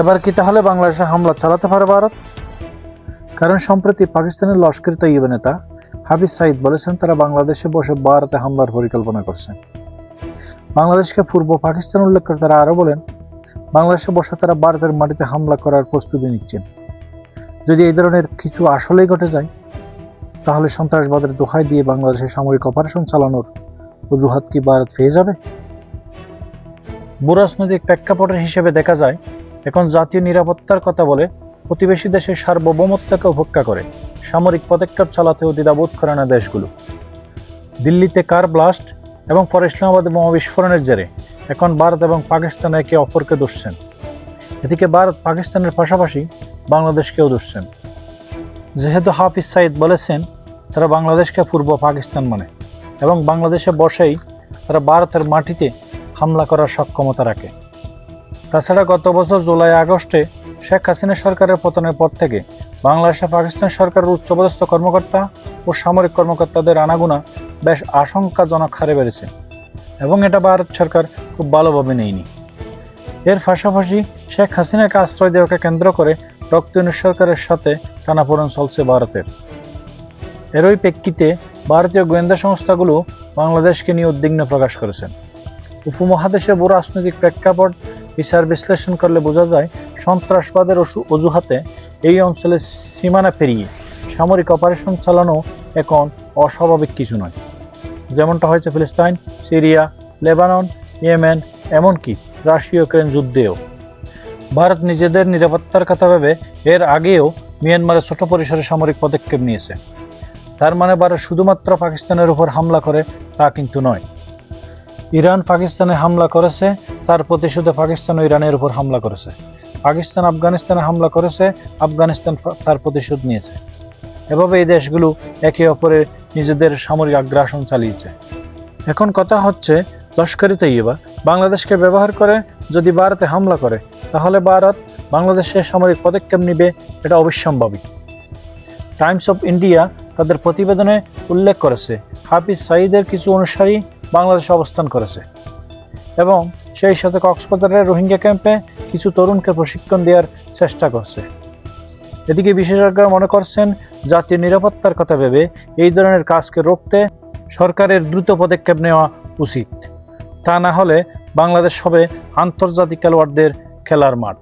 এবার কি তাহলে বাংলাদেশে হামলা চালাতে পারে ভারত? কারণ সম্প্রতি পাকিস্তানের লস্কর তৈয়ব নেতা হাফিজ সাইদ বলেছেন, তারা বাংলাদেশে বসে ভারতে হামলার পরিকল্পনা করছেন বাংলাদেশকে পূর্ব পাকিস্তান উল্লেখ করে তারা আরও বলেন, বাংলাদেশে বসে তারা ভারতের মাটিতে হামলা করার প্রস্তুতি নিচ্ছেন যদি এই ধরনের কিছু আসলেই ঘটে যায়, তাহলে সন্ত্রাসবাদের দোহাই দিয়ে বাংলাদেশে সামরিক অপারেশন চালানোর অজুহাত কি ভারত পেয়ে যাবে? ভূরাজনৈতিক প্রেক্ষাপটের হিসেবে দেখা যায় এখন জাতীয় নিরাপত্তার কথা বলে প্রতিবেশী দেশের সার্বভৌমত্বকে উপেক্ষা করে সামরিক পদক্ষেপ চালাতেও দ্বিধাবোধ করে না দেশগুলো। দিল্লিতে কার ব্লাস্ট এবং পরে ইসলামাবাদে বোমা বিস্ফোরণের জেরে এখন ভারত এবং পাকিস্তান একে অপরকে দোষছেন। এদিকে ভারত পাকিস্তানের পাশাপাশি বাংলাদেশকেও দোষছেন। যেহেতু হাফিজ সাইদ বলেছেন, তারা বাংলাদেশকে পূর্ব পাকিস্তান মানে এবং বাংলাদেশে বসেই তারা ভারতের মাটিতে হামলা করার সক্ষমতা রাখে। তাছাড়া গত বছর জুলাই, আগস্টে শেখ হাসিনা সরকারের পতনের পর থেকে বাংলাদেশে পাকিস্তান সরকারের উচ্চপদস্থ কর্মকর্তা ও সামরিক কর্মকর্তাদের আনাগুনা বেশ আশঙ্কাজনক হারে বেড়েছে এবং এটা ভারত সরকার খুব ভালোভাবে নেয়নি। এর পাশাপাশি শেখ হাসিনাকে আশ্রয় দেওয়াকে কেন্দ্র করে রক্তনীয় সরকারের সাথে টানাপোড়েন চলছে ভারতের। এরই প্রেক্ষিতে ভারতীয় গোয়েন্দা সংস্থাগুলো বাংলাদেশকে নিয়ে উদ্বিগ্ন প্রকাশ করেছেন উপমহাদেশে বড় রাজনৈতিক প্রেক্ষাপট বিচার বিশ্লেষণ করলে বোঝা যায়, সন্ত্রাসবাদের অজুহাতে এই অঞ্চলে সীমানা পেরিয়ে সামরিক অপারেশন চালানো এখন অস্বাভাবিক কিছু নয়। যেমনটা হয়েছে ফিলিস্তাইন, সিরিয়া, লেবানন, ইয়েমেন, এমনকি রাশিয়া ইউক্রেন যুদ্ধেও। ভারত নিজেদের নিরাপত্তার কথা ভেবে এর আগেও মিয়ানমারে ছোট পরিসরে সামরিক পদক্ষেপ নিয়েছে। তার মানে ভারত শুধুমাত্র পাকিস্তানের উপর হামলা করে তা কিন্তু নয়। ইরান পাকিস্তানে হামলা করেছে তার প্রতিশোধে পাকিস্তান ও ইরানের উপর হামলা করেছে। পাকিস্তান আফগানিস্তানে হামলা করেছে, আফগানিস্তান তার প্রতিশোধ নিয়েছে। এভাবে এই দেশগুলো একে অপরের নিজেদের সামরিক আগ্রাসন চালিয়েছে। এখন কথা হচ্ছে লস্করি তৈয়বা বাংলাদেশকে ব্যবহার করে যদি ভারতে হামলা করে, তাহলে ভারত বাংলাদেশে সামরিক পদক্ষেপ নিবে, এটা অবিসম্ভাবী। টাইমস অফ ইন্ডিয়া তাদের প্রতিবেদনে উল্লেখ করেছে, হাফিজ সাঈদের কিছু অনুসারী বাংলাদেশে অবস্থান করেছে। এবং সেই সাথে কক্সবাজারের রোহিঙ্গা ক্যাম্পে কিছু তরুণকে প্রশিক্ষণ দেওয়ার চেষ্টা করছে। এদিকে বিশেষজ্ঞরা মনে করছেন, জাতীয় নিরাপত্তার কথা ভেবে এই ধরনের কাজকে রোখতে সরকারের দ্রুত পদক্ষেপ নেওয়া উচিত। তা না হলে বাংলাদেশ হবে আন্তর্জাতিক খেলোয়াড়দের খেলার মাঠ।